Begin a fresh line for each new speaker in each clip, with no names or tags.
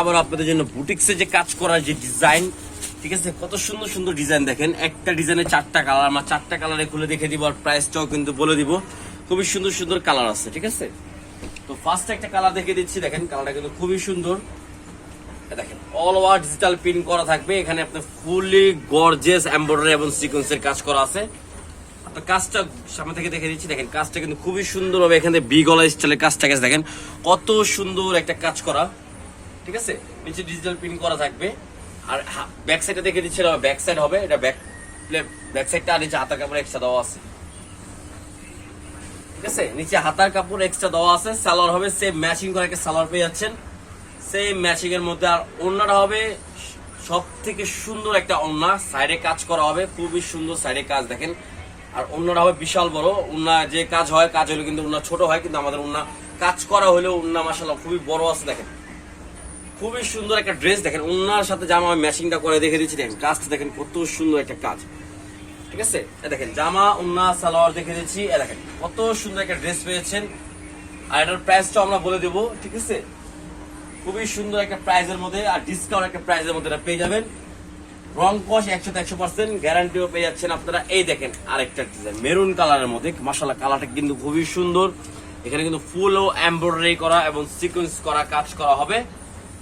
আবার আপনাদের জন্য বুটিক্সে যে কাজ করার যে ডিজাইন ঠিক আছে? কত সুন্দর সুন্দর ডিজাইন দেখেন। একটা ডিজাইনে চারটা কালার আমরা চারটা কালারে খুলে দেখে দিব আর প্রাইসটাও কিন্তু বলে দিব। খুবই সুন্দর সুন্দর কালার আছে, ঠিক আছে? তো ফার্স্ট একটা কালার দেখে দিচ্ছি। দেখেন কালারটা কিন্তু খুবই সুন্দর। দেখেন অল ওভার ডিজিটাল করা থাকবে। এখানে আপনার ফুলি গর্জেস এমব্রয়ডারি এবং সিকোয়েন্সের কাজ করা আছে। আপনার কাজটা সামনে থেকে দেখে দিচ্ছি। দেখেন, কাজটা কিন্তু খুবই সুন্দর হবে এখানে বি গলা স্টাইলের কাজটা দেখেন, কত সুন্দর একটা কাজ করা। ঠিক আছে? নিচে ডিজিটাল প্রিন্ট করা থাকবে। আর ব্যাক সাইডে দেখে দিচ্ছি ব্যাক সাইড হবে। এটা ব্যাক ব্যাক সাইডটা আর নিচে হাতার কাপড় এক্সট্রা দেওয়া আছে। ঠিক আছে? নিচে হাতার কাপড় এক্সট্রা দেওয়া আছে। সালোয়ার হবে সেম ম্যাচিং করে একটা সালোয়ার পেয়ে যাচ্ছেন। সেম ম্যাচিং এর মধ্যে আর ওড়নাটা হবে সব থেকে সুন্দর একটা ওড়না। সাইডে কাজ করা হবে, খুবই সুন্দর সাইডে কাজ দেখেন। আর ওড়নাটা হবে বিশাল বড়। ওড়না যে কাজ হয়, কাজ হলে কিন্তু ওড়না ছোট হয়, কিন্তু আমাদের ওড়না কাজ করা হলেও ওড়না মাসাল্লাহ খুবই বড় আছে দেখেন। খুবই সুন্দর একটা ড্রেস দেখেন। ওনার সাথে জামা ম্যাচিংটা করে দেখে দিচ্ছি। দেখেন কাজটা দেখেন কত সুন্দর একটা কাজ। ঠিক আছে? দেখেন, জামা উন্না সালোয়ার দেখে দিচ্ছি। দেখেন, কত সুন্দর একটা ড্রেস পেয়েছেন। আর এটার প্রাইসটাও আমরা বলে দেবো, ঠিক আছে? খুবই সুন্দর একটা প্রাইজের মধ্যে, আর ডিসকাউন্ট একটা প্রাইজের মধ্যে এটা পেয়ে যাবেন। রং কস একশো একশো পার্সেন্ট গ্যারান্টিও পেয়ে যাচ্ছেন আপনারা। এই দেখেন, আরেকটা ডিজাইন মেরুন কালারের মধ্যে। মশালা কালারটা কিন্তু খুবই সুন্দর। এখানে কিন্তু ফুল ও এমব্রয়ডারি করা এবং সিকোয়েন্স করা, কাজ করা হবে।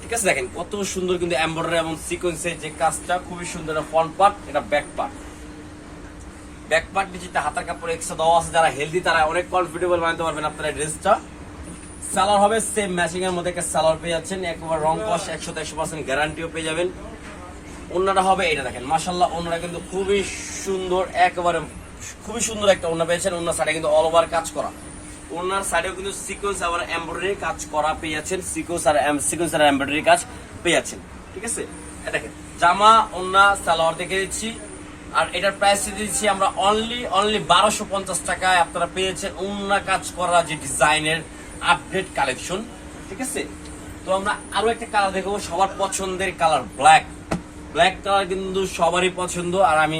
ঠিক আছে, দেখেন কত সুন্দর কিন্তু এমব্রয়ডারি এবং সিকোয়েন্সের যে কাজটা, খুবই সুন্দর ফ্রন্ট পার্ট এটা ব্যাক পার্ট ব্যাক পার্ট নিচে হাতার কাপড় এক্সট্রা দেওয়া আছে, যারা হেলদি তারা অনেক কমফোর্টেবল বানাতে পারবেন আপনারা ড্রেসটা। সালোয়ার হবে সেম ম্যাচিং এর মধ্যে একটা সালোয়ার পেয়ে যাচ্ছেন, একবার রং কস একশো একশো পার্সেন্ট গ্যারান্টিও পেয়ে যাবেন। অন্যটা হবে এটা দেখেন মাসাল্লাহ অন্যটা কিন্তু খুবই সুন্দর, একেবারে খুবই সুন্দর একটা অন্য পেয়েছেন অন্য সাইডে কিন্তু অল ওভার কাজ করা। ওনার সাইডেও কিন্তু সিকোয়েন্স আবার এমব্রয়ডারি কাজ করা পেয়ে যাচ্ছেন সিকোয়েন্স আর সিকোয়েন্স আর এমব্রয়ডারি কাজ পেয়ে যাচ্ছেন ঠিক আছে? দেখেন, জামা ওন্না সালোয়ার দেখে দিচ্ছি। আর এটার প্রাইস দিচ্ছি আমরা অনলি অনলি বারোশো পঞ্চাশ টাকায় আপনারা পেয়েছেন অন্য কাজ করা যে ডিজাইনের আপডেট কালেকশন ঠিক আছে? তো আমরা আরও একটা কালার দেখব, সবার পছন্দের কালার ব্ল্যাক ব্ল্যাক কালার কিন্তু সবারই পছন্দ, আর আমি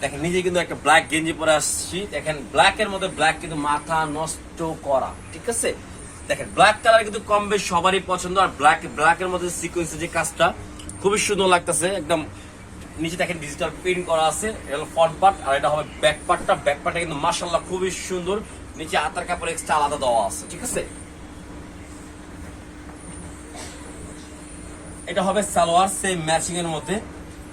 দেখেন নিজে কিন্তু একটা ব্ল্যাক গেঞ্জি পরে আসছি। দেখেন ব্ল্যাক এর মধ্যে ব্ল্যাক কিন্তু মাথা নষ্ট করা, ঠিক আছে? দেখেন ব্ল্যাক কালার কিন্তু কম বেশ সবারই পছন্দ, আর ব্ল্যাক ব্ল্যাক এর মধ্যে সিকোয়েন্সের যে কাজটা, খুবই সুন্দর লাগতেছে। একদম নিচে দেখেন ডিজিটাল প্রিন্ট করা আছে, এটা ফ্রন্ট পার্ট আর এটা হবে ব্যাক পার্টটা ব্যাক পার্টটা কিন্তু মাশাল্লাহ খুবই সুন্দর। নিচে আতার কাপড় এক্সট্রা আলাদা দেওয়া আছে, ঠিক আছে? এটা হবে সালোয়ার সেম ম্যাচিং এর মধ্যে।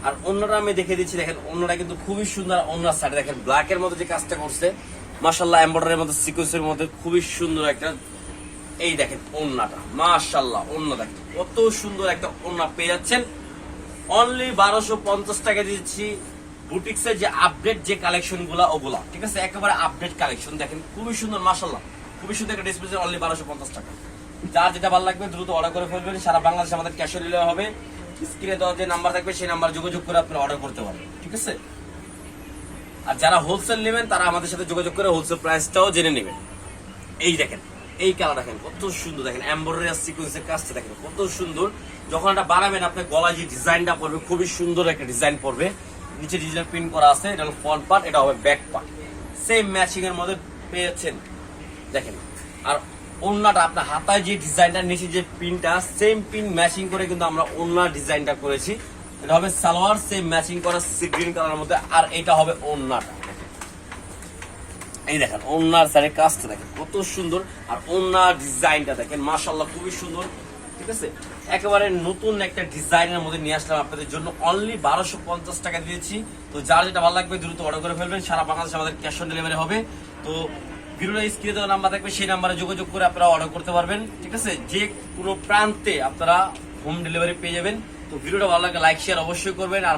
আর অন্যটা আমি দেখে দিচ্ছি, দেখেন অন্যটা কিন্তু খুবই সুন্দর অন্য সাইডে দেখেন ব্ল্যাক এর মধ্যে যে কাজটা করছে মাশাল্লাহ এমব্রয়ডারির মধ্যে সিকোয়েন্সের মধ্যে খুবই সুন্দর একটা, এই দেখেন ওন্নাটা মাশাল্লাহ অন্য দেখেন, কত সুন্দর একটা ওন্না পেয়ে যাচ্ছেন। অনলি বারোশো পঞ্চাশ টাকা দিচ্ছি বুটিক্সের যে আপডেট যে কালেকশনগুলা ওগুলা, ঠিক আছে? একেবারে আপডেট কালেকশন দেখেন, খুবই সুন্দর মাশাল্লাহ খুবই সুন্দর একটা ডিসপ্লে অনলি বারোশো পঞ্চাশ টাকা। যার যেটা ভালো লাগবে, দ্রুত অর্ডার করে ফেলবেন, সারা বাংলাদেশে আমাদের ক্যাশ নিলে হবে। স্ক্রিনে দেওয়া যে নাম্বার থাকবে, সেই নাম্বার যোগাযোগ করে আপনি অর্ডার করতে পারবেন, ঠিক আছে? আর যারা হোলসেল নেবেন, তারা আমাদের সাথে যোগাযোগ করে হোলসেল প্রাইসটাও জেনে নেবেন। এই দেখেন, এই কালার দেখেন, কত সুন্দর। দেখেন এমব্রয়ডারি আর সিকোয়েন্সের কাজটা দেখেন, কত সুন্দর। যখন এটা বানাবেন, আপনার গলায় যে ডিজাইনটা পড়বে, খুবই সুন্দর একটা ডিজাইন পড়বে। নিচে ডিজিটাল প্রিন্ট করা আছে, এটা হলো ফ্রন্ট পার্ট এটা হবে ব্যাক পার্ট সেম ম্যাচিং এর মধ্যে পেয়েছেন দেখেন, আর ওন্নাটা আপনার হাতায় যে ডিজাইনটা নিচে যে পিনটা সেম পিন ম্যাচিং করে কিন্তু আমরা ওন্নার ডিজাইনটা করেছি। এটা হবে সালোয়ার সেম ম্যাচিং করা সি গ্রিন কালারের মধ্যে, আর এটা হবে ওন্নাটা। এই দেখেন, ওন্নার সাইডে কাজটা দেখেন, কত সুন্দর। আর ওন্নার ডিজাইনটা দেখেন মাশাল্লাহ খুবই সুন্দর, ঠিক আছে? একেবারে নতুন একটা ডিজাইনের মধ্যে নিয়ে আসলাম আপনাদের জন্য। অনলি বারোশো পঞ্চাশ টাকা দিয়েছি। তো যার যেটা ভালো লাগবে, দ্রুত অর্ডার করে ফেলবেন। সারা বাংলাদেশে আমাদের ক্যাশ অন ডেলিভারি হবে। তো ভিডিওটা স্ক্রিনে দেওয়া নাম্বার থাকবে, সেই নাম্বারে যোগাযোগ করে আপনারা অর্ডার করতে পারবেন, ঠিক আছে? যে কোনো প্রান্তে আপনারা হোম ডেলিভারি পেয়ে যাবেন। তো ভিডিওটা ভালো লাগে লাইক শেয়ার অবশ্যই করবেন। আর